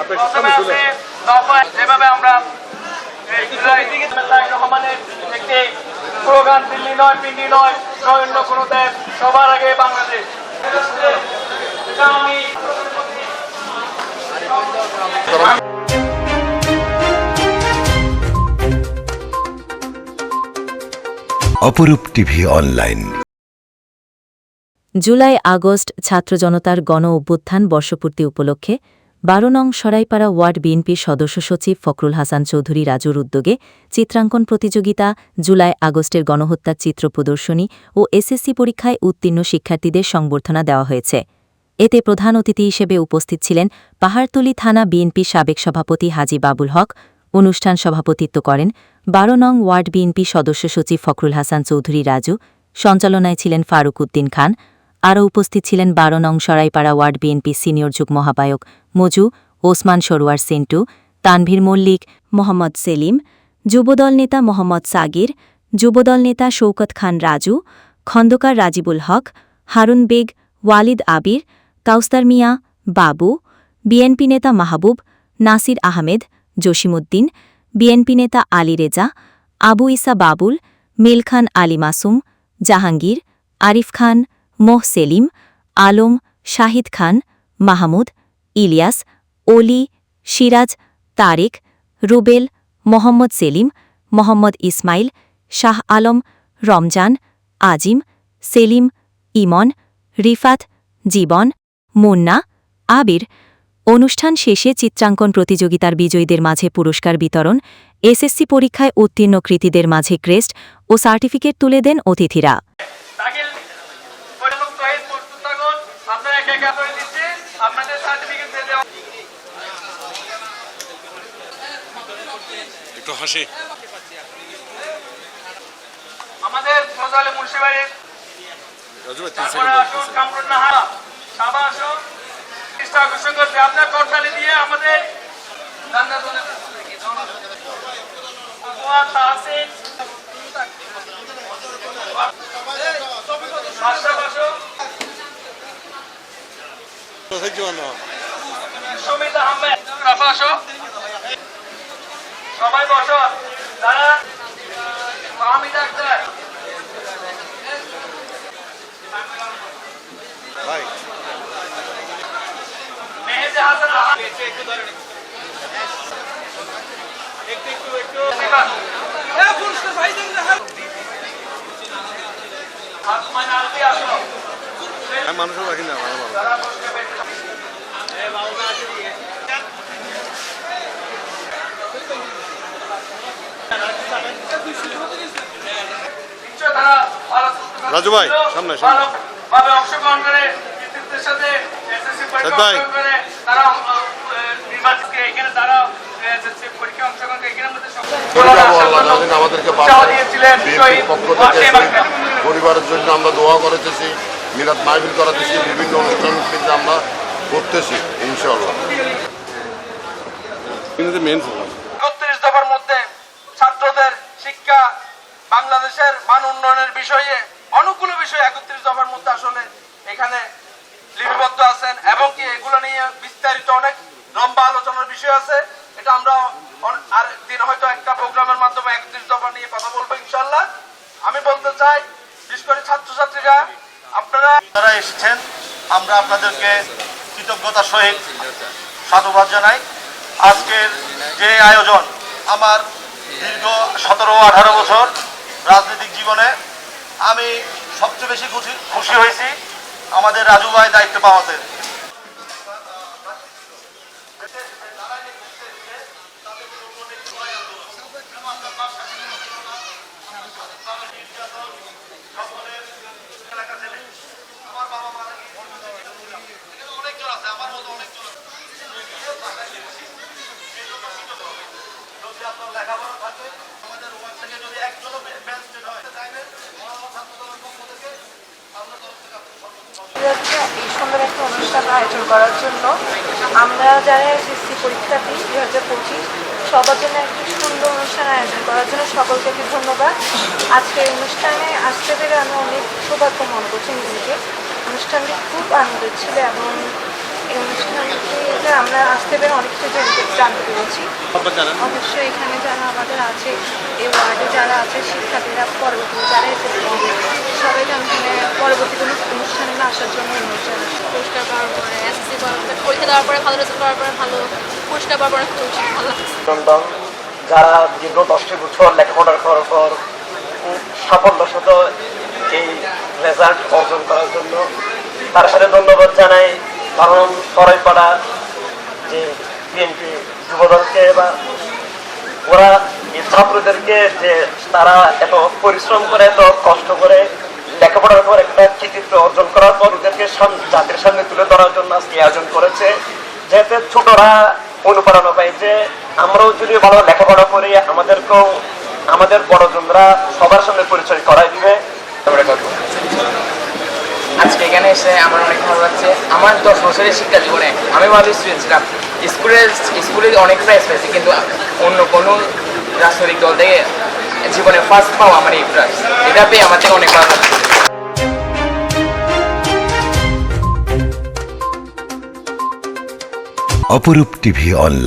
আপনার প্রথমে আছে আসুন। যেভাবে আমরা এই জুলাই তারেক রহমানের একটি স্লোগান দিল্লি নয় পিন্ডি নয় অন্য কোনো দেশ সবার আগে বাংলাদেশ অপরূপ টিভি অনলাইন জুলাই আগস্ট ছাত্র জনতার গণ অভ্যুত্থান বর্ষপূর্তি উপলক্ষে বারো নং সরাইপাড়া ওয়ার্ড বিএনপির সদস্য সচিব ফখরুল হাসান চৌধুরী রাজুর উদ্যোগে চিত্রাঙ্কন প্রতিযোগিতা, জুলাই আগস্টের গণহত্যার চিত্র প্রদর্শনী ও এসএসসি পরীক্ষায় উত্তীর্ণ শিক্ষার্থীদের সংবর্ধনা দেওয়া হয়েছে। এতে প্রধান অতিথি হিসেবে উপস্থিত ছিলেন পাহাড়তলী থানা বিএনপির সাবেক সভাপতি হাজি বাবুল হক, অনুষ্ঠান সভাপতিত্ব করেন বারো নং ওয়ার্ড বিএনপি সদস্য সচিব ফখরুল হাসান চৌধুরী রাজু, সঞ্চালনায় ছিলেন ফারুক উদ্দিন খান আরও উপস্থিত ছিলেন বারো নং সরাইপাড়া ওয়ার্ড বিএনপি সিনিয়র যুগ মহাবায়ক মজু, ওসমান সরোয়ার সেন্টু, তানভীর মল্লিক, মোহাম্মদ সেলিম, যুবদল নেতা মোহাম্মদ সাগির, যুবদল নেতা শৌকত খান রাজু, খন্দকার রাজিবুল হক, হারুন বেগ, ওয়ালিদ আবির, কাউস্তার মিয়া, বাবু, বিএনপি নেতা মাহবুব, নাসির আহমেদ জসিমুদ্দিন বিএনপি নেতা আলী রেজা, আবু ইসা বাবুল মিলখান আলী মাসুম, জাহাঙ্গীর, আরিফ খান মোহ সেলিম, আলম, শাহিদ খান, মাহমুদ, ইলিয়াস, ওলি, সিরাজ, তারেক, রুবেল, মোহাম্মদ সেলিম, মোহাম্মদ ইসমাইল, শাহ আলম, রমজান, আজিম, সেলিম, ইমন, রিফাত, জীবন, মুন্না, আবির। অনুষ্ঠান শেষে চিত্রাঙ্কন প্রতিযোগিতার বিজয়ীদের মাঝে পুরস্কার বিতরণ, এসএসসি পরীক্ষায় উত্তীর্ণ কৃতীদের মাঝে ক্রেস্ট ও সার্টিফিকেট তুলে দেন অতিথিরা। করে দিচ্ছি আপনাদের সার্টিফিকেট দিয়ে দেওয়া একটু হাসি আমাদের ফজলে মুন্সিবাড়ির আসুন কামরুন নাহারা সাবা আসুন চেষ্টা আকর্ষণ করছে আপনার করতালি দিয়ে আমাদের তাহসিন সুমিত আহমেদ রাফা আসো। সবাই বসো। যারা আমি ডাক্তার। ভাই। মেহেদি হাসান আহমেদ। একটু একটু একটু মানুষও রাখি না ভালো ভালো যারা বসবে বেশ নিশ্চয় তারা ভালো রাজু ভাই, সামনে, সামনে। অংশগ্রহণ করে কৃতিত্বের সাথে এসএসসি পরীক্ষা ভাই। অংশগ্রহণ করে তারা নির্বাচনকে এখানে তারা এসএসসি পরীক্ষা অংশগ্রহণ করে এখানের মধ্যে পরিবার আল্লাহ তাদের আমাদেরকে উৎসাহ দিয়েছিলেন বিএনপির পক্ষ থেকে পরিবারের জন্য আমরা দোয়া করেতেছি মিলাদ মাহফিল করাতেছি বিভিন্ন অনুষ্ঠান কিন্তু আমরা করতেছি ইনশাল্লাহ মধ্যে ছাত্রদের শিক্ষা বাংলাদেশের মান উন্নয়নের বিষয়ে, অনুকূল বিষয়ে একত্রিশ দফার মধ্যে আসলে এখানে লিপিবদ্ধ আছেন এবং কি এগুলো নিয়ে বিস্তারিত অনেক লম্বা আলোচনার বিষয় আছে। এটা আমরা আর দিন হয়তো একটা প্রোগ্রামের মাধ্যমে একত্রিশ দফা নিয়ে কথা বলব ইনশাল্লাহ আমি বলতে চাই, বিশেষ করে ছাত্রছাত্রীরা, আপনারা যারা এসেছেন, আমরা আপনাদেরকে কৃতজ্ঞতার সহিত সাধুবাদ জানাই। আজকের যে আয়োজন আমার দীর্ঘ সতেরো আঠারো বছর রাজনৈতিক জীবনে আমি সবচেয়ে বেশি খুশি খুশি হয়েছি আমাদের রাজু ভাই দায়িত্ব পাওয়াতে অনেকজন আছে আমার মতো অনেকজন যদি আপনার লেখাপড়া থাকে অনুষ্ঠান আয়োজন করার জন্য আমরা যারা এসএসসি পরীক্ষার্থী দুই হাজার পঁচিশ, সবার জন্য একটা সুন্দর অনুষ্ঠান আয়োজন করার জন্য সকলকে ধন্যবাদ। আজকে অনুষ্ঠানে আসতে পেরে অনেক সৌভাগ্য মনে করছি নিজেকে। অনুষ্ঠানটি খুব আনন্দের ছিল এবং এই আমরা আসতে পেরে অনেক কিছু জানতে পেরেছি। অবশ্যই এখানে যারা আমাদের আছে এই ওয়ার্ডে যারা আছে শিক্ষার্থীরা পরবর্তী যারা এসেছে সবাই যেন এখানে পরবর্তী কোনো অনুষ্ঠানে না আসার জন্য অনুরোধ জানাচ্ছি। পুরস্কার পাওয়ার পরে এসএসসি করার পরে পরীক্ষা দেওয়ার পরে ভালো রেজাল্ট করার পরে ভালো পুরস্কার পাওয়ার পরে খুশি ভালো যারা দীর্ঘ দশটি বছর লেখাপড়া করার পর খুব সাফল্যের সাথে এই রেজাল্ট অর্জন করার জন্য তার সাথে ধন্যবাদ জানাই। কারণ সরাইপাড়া যে বিএনপি যুবদলকে বা ওরা ছাত্রদেরকে যে তারা এত পরিশ্রম করে, এত কষ্ট করে লেখাপড়ার পর একটা কৃতিত্ব অর্জন করার পর ওদেরকে জাতির সামনে তুলে ধরার জন্য আজকে আয়োজন করেছে। যাতে ছোটরা অনুপ্রেরণা পায় যে আমরাও যদি ভালো লেখাপড়া করি, আমাদেরকেও, আমাদের বড়জনরা সবার সামনে পরিচয় করাই দিবে। এখানে এসে আমার অনেক ভালো লাগছে। আমার দশ বছরের শিক্ষা জীবনে আমি ভালো স্টুডেন্ট ছিলাম স্কুলে স্কুলে অনেক প্রাইজ পেয়েছি কিন্তু অন্য কোনো রাজনৈতিক দল থেকে জীবনে ফার্স্ট পাওয়া আমার এই প্রাইজ এটা পেয়ে আমার থেকে অনেক ভালো লাগছে। অপরূপ টিভি অনলাইন